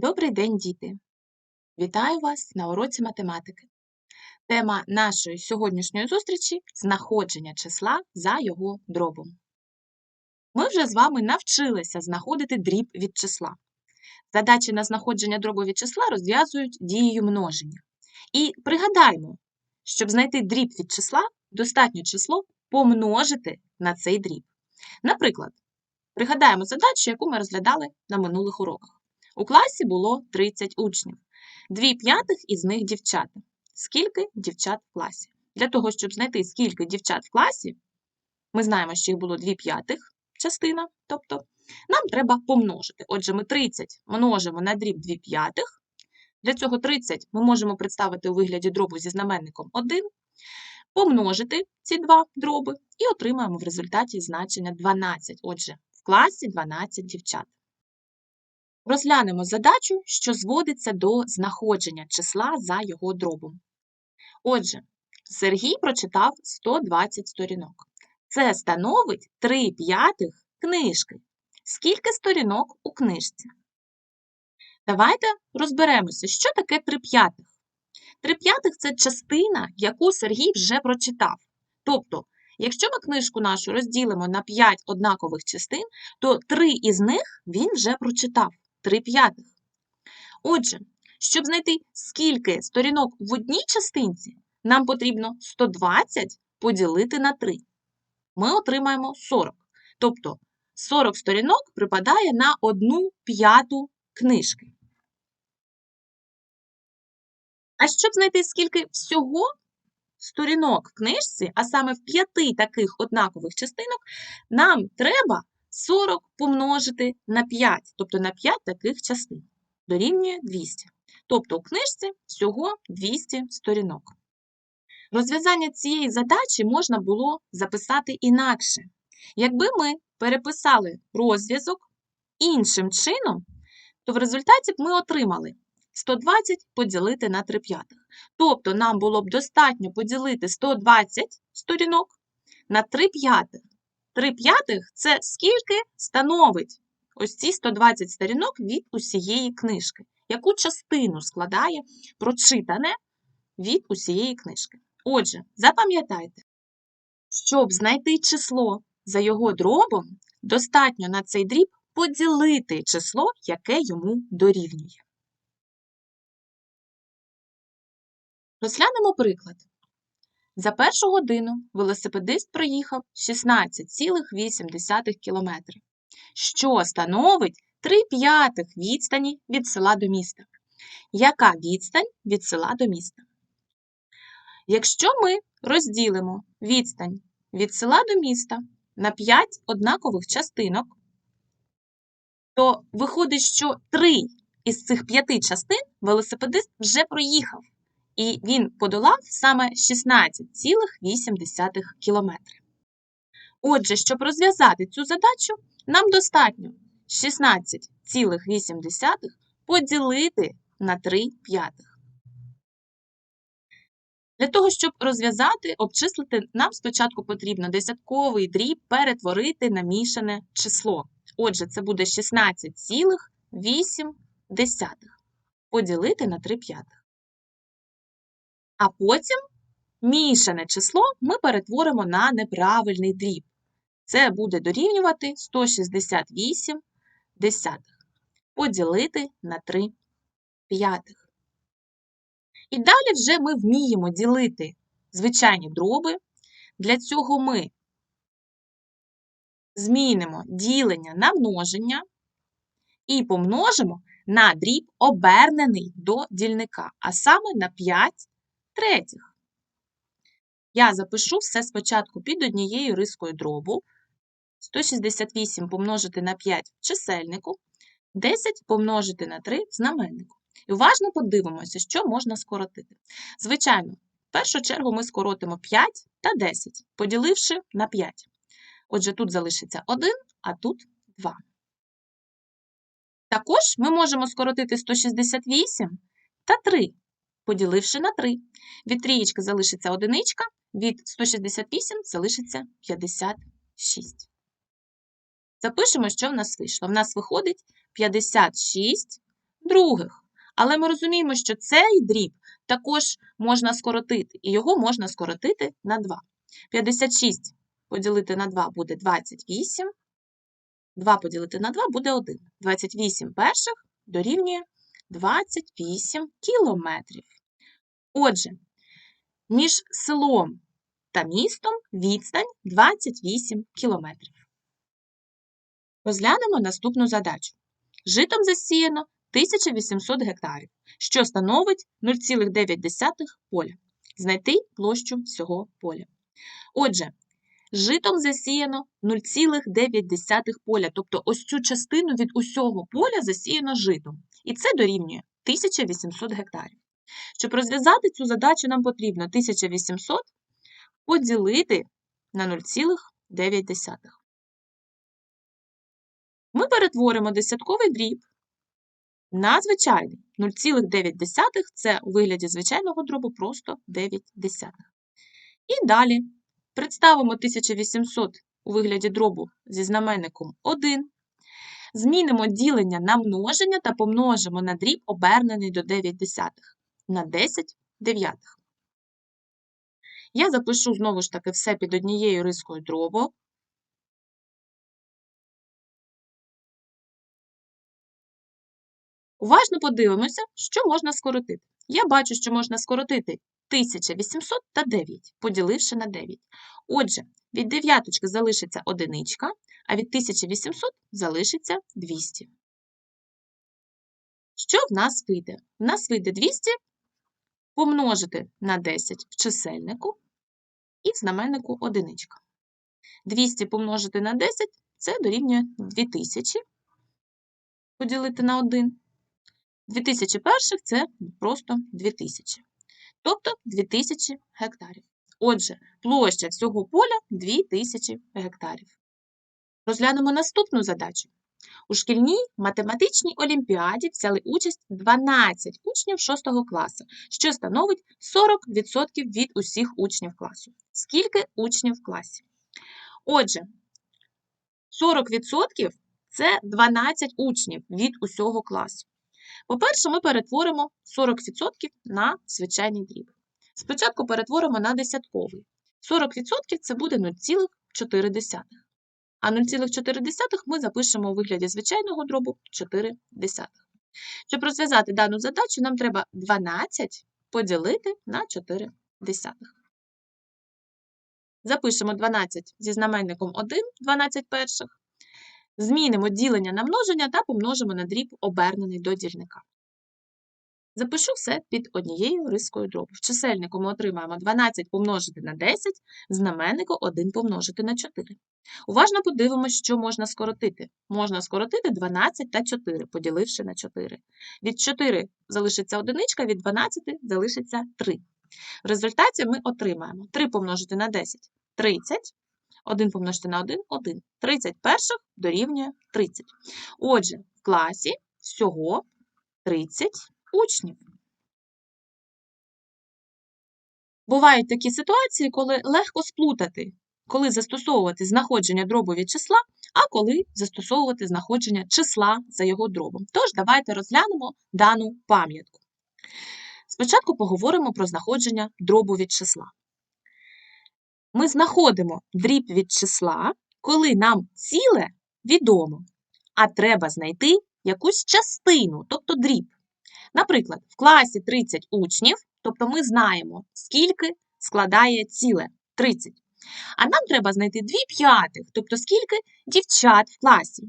Добрий день, діти! Вітаю вас на уроці математики. Тема нашої сьогоднішньої зустрічі знаходження числа за його дробом. Ми вже з вами навчилися знаходити дріб від числа. Задачі на знаходження дробу від числа розв'язують дією множення. І пригадаємо, щоб знайти дріб від числа, достатньо число помножити на цей дріб. Наприклад, пригадаємо задачу, яку ми розглядали на минулих уроках. У класі було 30 учнів, дві п'ятих із них дівчата. Скільки дівчат в класі? Для того, щоб знайти, скільки дівчат в класі, ми знаємо, що їх було дві п'ятих частина, тобто нам треба помножити. Отже, ми 30 множимо на дріб 2 п'ятих. Для цього 30 ми можемо представити у вигляді дробу зі знаменником 1, помножити ці два дроби і отримаємо в результаті значення 12. Отже, в класі 12 дівчат. Розглянемо задачу, що зводиться до знаходження числа за його дробом. Отже, Сергій прочитав 120 сторінок. Це становить 3 п'ятих книжки. Скільки сторінок у книжці? Давайте розберемося, що таке 3 п'ятих. 3 п'ятих – це частина, яку Сергій вже прочитав. Тобто, якщо ми книжку нашу розділимо на 5 однакових частин, то 3 із них він вже прочитав. 3 п'ятих. Отже, щоб знайти, скільки сторінок в одній частинці, нам потрібно 120 поділити на 3. Ми отримаємо 40. Тобто 40 сторінок припадає на 1 п'яту книжки. А щоб знайти, скільки всього сторінок в книжці, а саме в п'яти таких однакових частинок, нам треба 40 помножити на 5, тобто на 5 таких частин, дорівнює 200. Тобто у книжці всього 200 сторінок. Розв'язання цієї задачі можна було записати інакше. Якби ми переписали розв'язок іншим чином, то в результаті б ми отримали 120 поділити на 3 п'ятих. Тобто нам було б достатньо поділити 120 сторінок на 3 п'ятих. 3 п'ятих це скільки становить ось ці 120 сторінок від усієї книжки. Яку частину складає прочитане від усієї книжки. Отже, запам'ятайте, щоб знайти число за його дробом, достатньо на цей дріб поділити число, яке йому дорівнює. Розглянемо приклад. За першу годину велосипедист проїхав 16,8 км, що становить 3 п'ятих відстані від села до міста. Яка відстань від села до міста? Якщо ми розділимо відстань від села до міста на 5 однакових частинок, то виходить, що 3 із цих 5 частин велосипедист вже проїхав і він подолав саме 16,8 км. Отже, щоб розв'язати цю задачу, нам достатньо 16,8 поділити на 3 п'ятих. Для того, щоб розв'язати, обчислити, нам спочатку потрібно десятковий дріб перетворити на мішане число. Отже, це буде 16,8 поділити на 3 п'ятих. А потім мішане число ми перетворимо на неправильний дріб. Це буде дорівнювати 168 десятих. Поділити на 3 п'ятих. І далі вже ми вміємо ділити звичайні дроби. Для цього ми змінимо ділення на множення і помножимо на дріб обернений до дільника, а саме на 5 третіх. Я запишу все спочатку під однією рискою дробу. 168 помножити на 5 в чисельнику, 10 помножити на 3 в знаменнику. І уважно подивимося, що можна скоротити. Звичайно, в першу чергу ми скоротимо 5 та 10, поділивши на 5. Отже, тут залишиться 1, а тут 2. Також ми можемо скоротити 168 та 3, поділивши на 3. Від трієчки залишиться одиничка, від 168 залишиться 56. Запишемо, що в нас вийшло. В нас виходить 56 других. Але ми розуміємо, що цей дріб також можна скоротити, і його можна скоротити на 2. 56 поділити на 2 буде 28. 2 поділити на 2 буде 1. 28 перших дорівнює 28 кілометрів. Отже, між селом та містом відстань 28 кілометрів. Розглянемо наступну задачу. Житом засіяно 1800 гектарів, що становить 0,9 поля. Знайти площу всього поля. Отже, житом засіяно 0,9 поля, тобто ось цю частину від усього поля засіяно житом. І це дорівнює 1800 гектарів. Щоб розв'язати цю задачу, нам потрібно 1800 поділити на 0,9. Ми перетворимо десятковий дріб на звичайний 0,9 це у вигляді звичайного дробу просто 9 десятих. І далі представимо 1800 у вигляді дробу зі знаменником 1. Змінимо ділення на множення та помножимо на дріб, обернений до 9 десятих на 10 дев'ятих. Я запишу знову ж таки все під однією рискою дробу. Уважно подивимося, що можна скоротити. Я бачу, що можна скоротити 1800 та 9, поділивши на 9. Отже, від дев'яточки залишиться одиничка, а від 1800 залишиться 200. Що в нас вийде? В нас вийде 200 помножити на 10 в чисельнику і в знаменнику одиничка. 200 помножити на 10 це дорівнює 2000 поділити на 1. 2000 перших це просто 2000. Тобто 2000 гектарів. Отже, площа всього поля 2000 гектарів. Розглянемо наступну задачу. У шкільній математичній олімпіаді взяли участь 12 учнів 6 класу, що становить 40% від усіх учнів класу. Скільки учнів в класі? Отже, 40% це 12 учнів від усього класу. По-перше, ми перетворимо 40% на звичайний дріб. Спочатку перетворимо на десятковий. 40% це буде 0,4. А 0,4 ми запишемо у вигляді звичайного дробу 4 десятих. Щоб розв'язати дану задачу, нам треба 12 поділити на 4 десятих. Запишемо 12 зі знаменником 1, 12 перших. Змінимо ділення на множення та помножимо на дріб, обернений до дільника. Запишу все під однією рискою дробу. В чисельнику ми отримаємо 12 помножити на 10, в знаменнику 1 помножити на 4. Уважно подивимося, що можна скоротити. Можна скоротити 12 та 4, поділивши на 4. Від 4 залишиться одиничка, від 12 залишиться 3. В результаті ми отримаємо 3 помножити на 10 30. 1 помножити на 1 1. 30 перших дорівнює 30. Отже, в класі всього 30 учнів. Бувають такі ситуації, коли легко сплутати, коли застосовувати знаходження дробу від числа, а коли застосовувати знаходження числа за його дробом. Тож, давайте розглянемо дану пам'ятку. Спочатку поговоримо про знаходження дробу від числа. Ми знаходимо дріб від числа, коли нам ціле відомо, а треба знайти якусь частину, тобто дріб. Наприклад, в класі 30 учнів, тобто ми знаємо, скільки складає ціле 30. А нам треба знайти 2 п'ятих, тобто скільки дівчат в класі.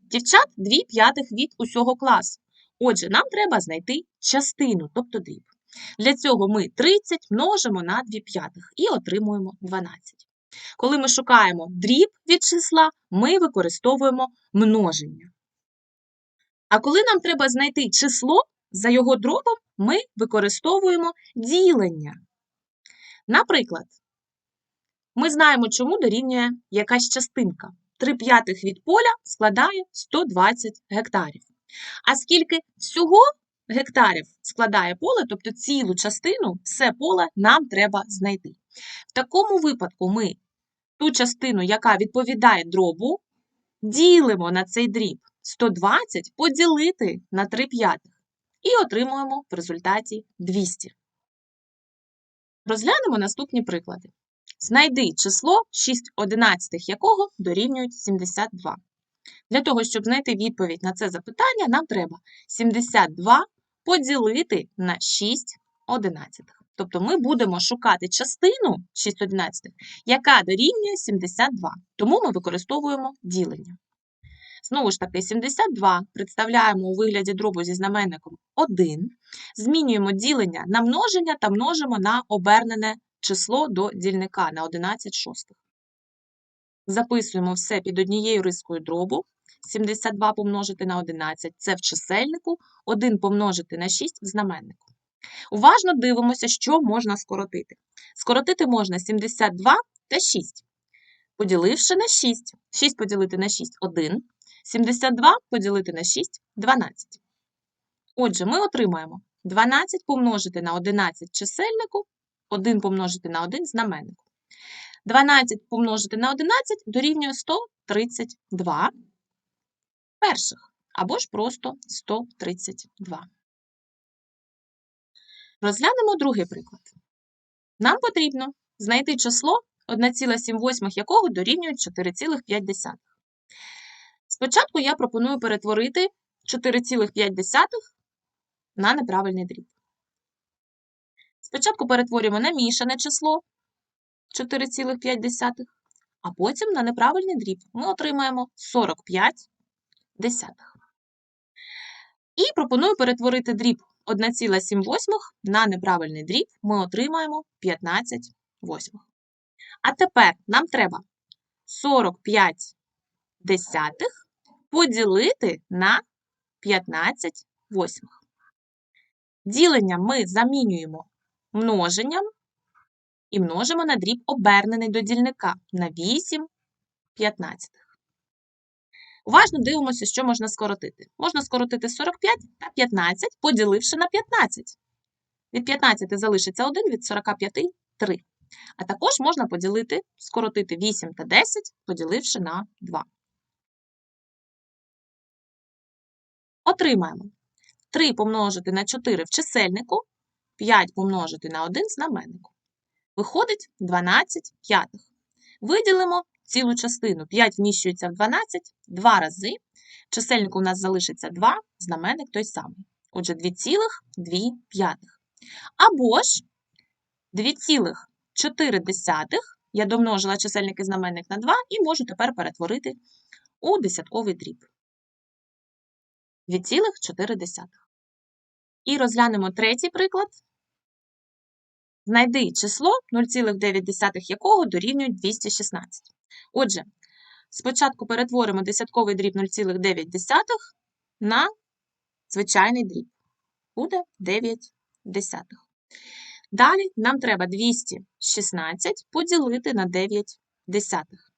Дівчат 2 п'ятих від усього класу. Отже, нам треба знайти частину, тобто дріб. Для цього ми 30 множимо на 2 п'ятих і отримуємо 12. Коли ми шукаємо дріб від числа, ми використовуємо множення. А коли нам треба знайти число, за його дробом ми використовуємо ділення. Наприклад, ми знаємо, чому дорівнює якась частинка. 3 п'ятих від поля складає 120 гектарів. А скільки всього гектарів складає поле, тобто цілу частину, все поле нам треба знайти. В такому випадку ми ту частину, яка відповідає дробу, ділимо на цей дріб 120 поділити на 3 п'ятих. І отримуємо в результаті 200. Розглянемо наступні приклади. Знайди число 6 одинадцятих якого дорівнюють 72. Для того, щоб знайти відповідь на це запитання, нам треба 72 поділити на 6 одинадцятих. Тобто ми будемо шукати частину 6 одинадцятих, яка дорівнює 72. Тому ми використовуємо ділення. Знову ж таки, 72 представляємо у вигляді дробу зі знаменником 1, змінюємо ділення на множення та множимо на обернене число до дільника на 11 шостих. Записуємо все під однією рискою дробу. 72 помножити на 11 це в чисельнику, 1 помножити на 6 в знаменнику. Уважно дивимося, що можна скоротити. Скоротити можна 72 та 6. Поділивши на 6. 6 поділити на 6 1. 72 поділити на 6 12. Отже, ми отримаємо 12 помножити на 11 чисельнику, 1 помножити на 1 знаменнику. 12 помножити на 11 дорівнює 132 перших, або ж просто 132. Розглянемо другий приклад. Нам потрібно знайти число, 1,7 якого дорівнює 4,5. Спочатку я пропоную перетворити 4,5 на неправильний дріб. Спочатку перетворюємо на мішане число 4,5, а потім на неправильний дріб ми отримаємо 45 десятих. І пропоную перетворити дріб 1,7 на неправильний дріб, ми отримаємо 15 восьмих. А тепер нам треба 45 десятих поділити на 15 восьмих. Ділення ми замінюємо множенням і множимо на дріб обернений до дільника на 8 п'ятнадцятих. Уважно дивимося, що можна скоротити. Можна скоротити 45 та 15, поділивши на 15. Від 15 залишиться 1, від 45 3. А також можна поділити, скоротити 8 та 10, поділивши на 2. Отримаємо 3 помножити на 4 в чисельнику, 5 помножити на 1 знаменнику. Виходить 12 п'ятих. Виділимо цілу частину. 5 вміщується в 12 два рази. Чисельник у нас залишиться 2, знаменник той самий. Отже, 2,2 п'ятих. Або ж 2,4 я домножила чисельник і знаменник на 2 і можу тепер перетворити у десятковий дріб. 2,4. І розглянемо третій приклад. Знайди число 0,9 якого дорівнює 216. Отже, спочатку перетворимо десятковий дріб 0,9 на звичайний дріб. Буде 9 десятих. Далі нам треба 216 поділити на 9 десятих.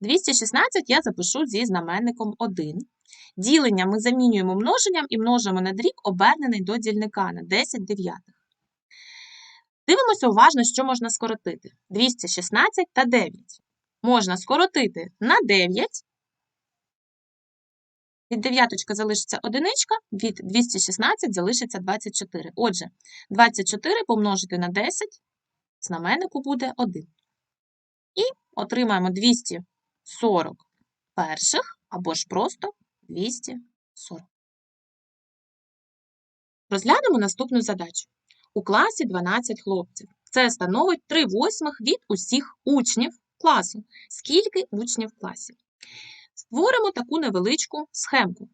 216 я запишу зі знаменником 1. Ділення ми замінюємо множенням і множимо на дріб, обернений до дільника на 10 дев'ятих. Дивимося уважно, що можна скоротити. 216 та 9. Можна скоротити на 9. Від дев'яточка залишиться одиничка, від 216 залишиться 24. Отже, 24 помножити на 10, знаменнику буде 1. І отримаємо 240 перших або ж просто 240. Розглянемо наступну задачу. У класі 12 хлопців. Це становить 3 восьмих від усіх учнів класу. Скільки учнів в класі? Створимо таку невеличку схемку.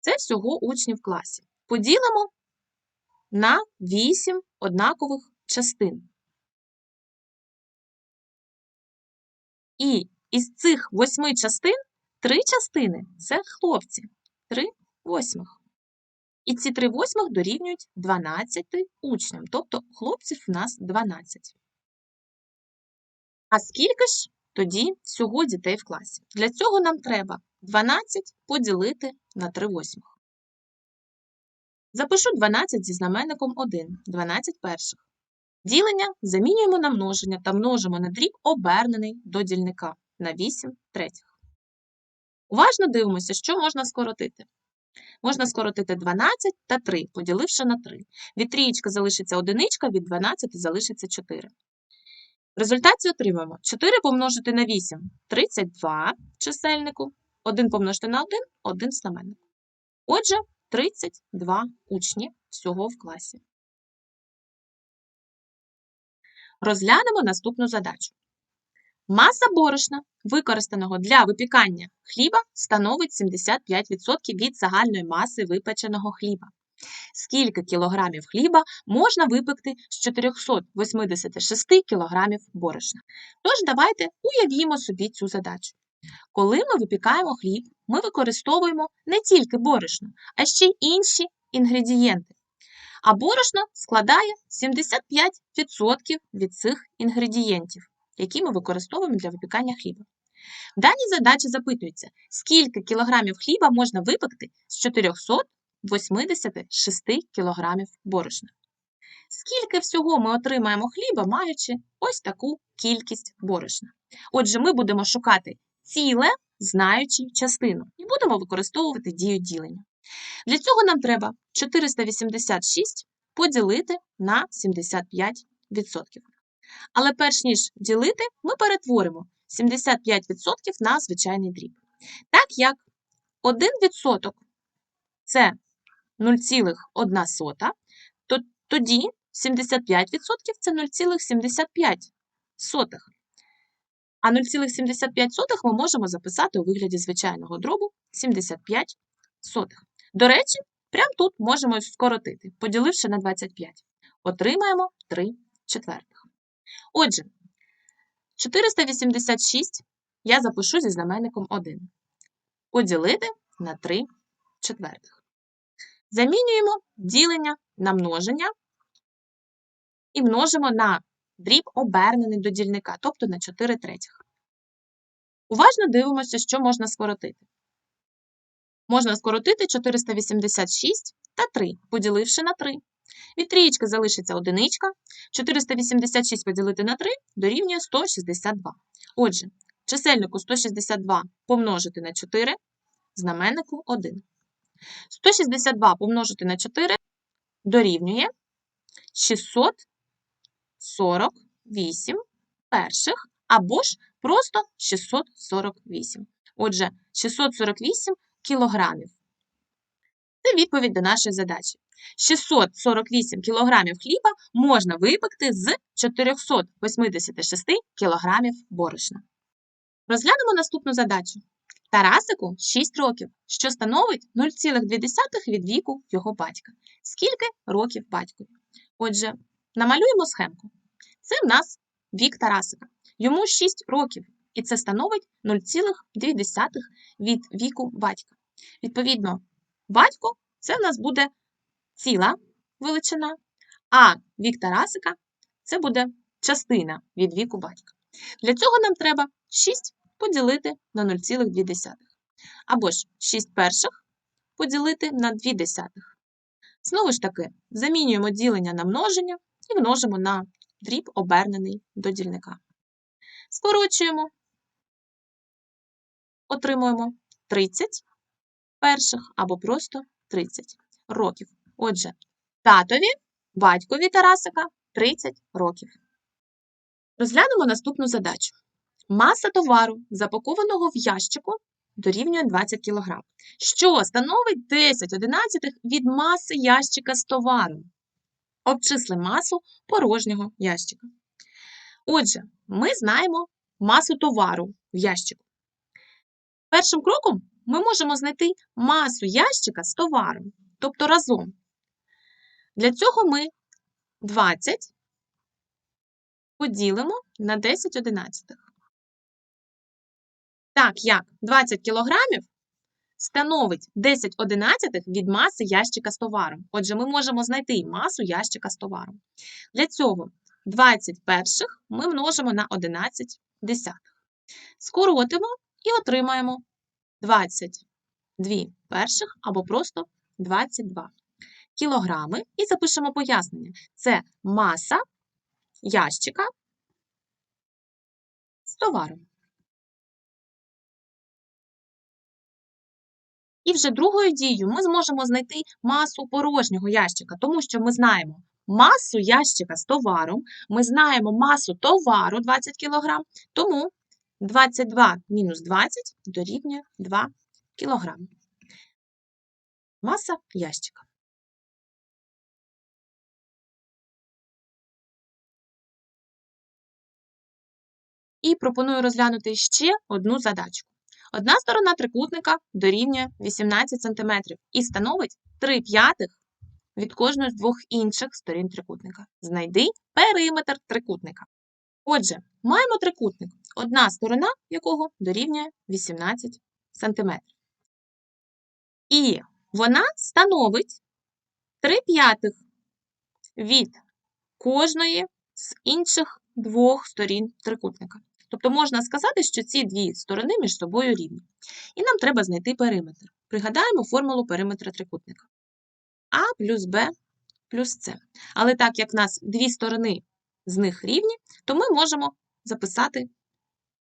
Це всього учнів в класі. Поділимо на 8 однакових частин. І із цих восьми частин три частини це хлопці, три восьмих. І ці три восьмих дорівнюють 12 учням, тобто хлопців у нас 12. А скільки ж тоді всього дітей в класі? Для цього нам треба 12 поділити на 3 восьмих. Запишу 12 зі знаменником 1, 12 перших. Ділення замінюємо на множення та множимо на дріб, обернений до дільника на 8 третіх. Уважно дивимося, що можна скоротити. Можна скоротити 12 та 3, поділивши на 3. Від трієчки залишиться одиничка, від 12 залишиться 4. В отримаємо 4 помножити на 8 – 32 чисельнику, 1 помножити на 1 – 1 в знаменнику. Отже, 32 учні всього в класі. Розглянемо наступну задачу. Маса борошна, використаного для випікання хліба, становить 75% від загальної маси випеченого хліба. Скільки кілограмів хліба можна випекти з 486 кілограмів борошна? Тож давайте уявімо собі цю задачу. Коли ми випікаємо хліб, ми використовуємо не тільки борошно, а ще й інші інгредієнти. А борошно складає 75% від цих інгредієнтів, які ми використовуємо для випікання хліба. В даній задачі запитується, скільки кілограмів хліба можна випекти з 486 кілограмів борошна. Скільки всього ми отримаємо хліба, маючи ось таку кількість борошна. Отже, ми будемо шукати ціле, знаючи частину, і будемо використовувати дію ділення. Для цього нам треба 486 поділити на 75%. Але перш ніж ділити, ми перетворимо 75% на звичайний дріб. Так як 1% це 0,1, то тоді 75% це 0,75. А 0,75 ми можемо записати у вигляді звичайного дробу 75 сотих. До речі, прямо тут можемо скоротити, поділивши на 25. Отримаємо 3 четвертих. Отже, 486 я запишу зі знаменником 1. Поділити на 3 четвертих. Замінюємо ділення на множення і множимо на дріб обернений до дільника, тобто на 4 третіх. Уважно дивимося, що можна скоротити. Можна скоротити 486 та 3, поділивши на 3. Від трієчки залишиться одиничка. 486 поділити на 3 дорівнює 162. Отже, чисельнику 162 помножити на 4, знаменнику 1. 162 помножити на 4 дорівнює 648 перших, або ж просто 648. Отже, 648 кілограмів. Це відповідь до нашої задачі. 648 кілограмів хліба можна випекти з 486 кілограмів борошна. Розглянемо наступну задачу. Тарасику 6 років, що становить 0,2 від віку його батька. Скільки років батькові? Отже, намалюємо схемку. Це в нас вік Тарасика. Йому 6 років, і це становить 0,2 від віку батька. Відповідно, батько це в нас буде ціла величина, а вік Тарасика це буде частина від віку батька. Для цього нам треба 6 поділити на 0,2. Або ж 6 перших поділити на 2 десятих. Знову ж таки, замінюємо ділення на множення і множимо на дріб, обернений до дільника. Скорочуємо, отримуємо 30 перших або просто 30 років. Отже, татові, батькові Тарасика 30 років. Розглянемо наступну задачу. Маса товару, запакованого в ящику, дорівнює 20 кг, що становить 10 одинадцятих від маси ящика з товаром. Обчисли масу порожнього ящика. Отже, ми знаємо масу товару в ящику. Першим кроком ми можемо знайти масу ящика з товаром, тобто разом. Для цього ми 20 поділимо на 10 одинадцятих. Так як 20 кілограмів становить 10 одинадцятих від маси ящика з товаром. Отже, ми можемо знайти масу ящика з товаром. Для цього 20 перших ми множимо на 11 десятих. Скоротимо і отримаємо 22 перших або просто 22 кілограми. І запишемо пояснення. Це маса ящика з товаром. І вже другою дією ми зможемо знайти масу порожнього ящика, тому що ми знаємо масу ящика з товаром, ми знаємо масу товару 20 кг, тому 22 мінус 20 дорівнює 2 кг. Маса ящика. І пропоную розглянути ще одну задачку. Одна сторона трикутника дорівнює 18 см і становить 3 п'ятих від кожної з двох інших сторін трикутника. Знайди периметр трикутника. Отже, маємо трикутник, одна сторона якого дорівнює 18 см. І вона становить 3 п'ятих від кожної з інших двох сторін трикутника. Тобто можна сказати, що ці дві сторони між собою рівні. І нам треба знайти периметр. Пригадаємо формулу периметра трикутника. А плюс Б плюс С. Але так як в нас дві сторони з них рівні, то ми можемо записати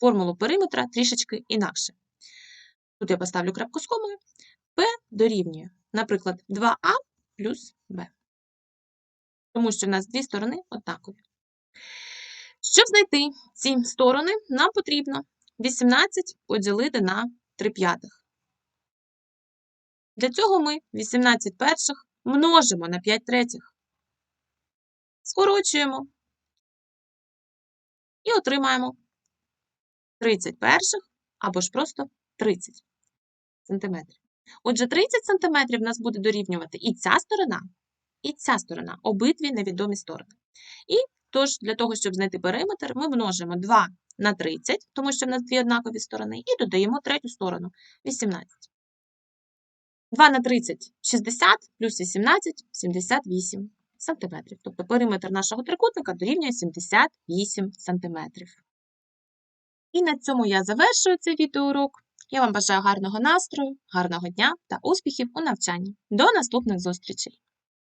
формулу периметра трішечки інакше. Тут я поставлю крапку з комою. P дорівнює, наприклад, 2А плюс Б. Тому що в нас дві сторони однакові. Щоб знайти ці сторони, нам потрібно 18 поділити на 3 п'ятих. Для цього ми 18 перших множимо на 5 третіх. Скорочуємо і отримаємо 30 перших або ж просто 30 см. Отже, 30 см нас буде дорівнювати і ця сторона, і ця сторона обидві невідомі сторони. І Тож, для того, щоб знайти периметр, ми множимо 2 на 30, тому що в нас дві однакові сторони, і додаємо третю сторону 18. 2 на 30 60 плюс 18 78 см. Тобто периметр нашого трикутника дорівнює 78 см. І на цьому я завершую цей відеоурок. Я вам бажаю гарного настрою, гарного дня та успіхів у навчанні. До наступних зустрічей!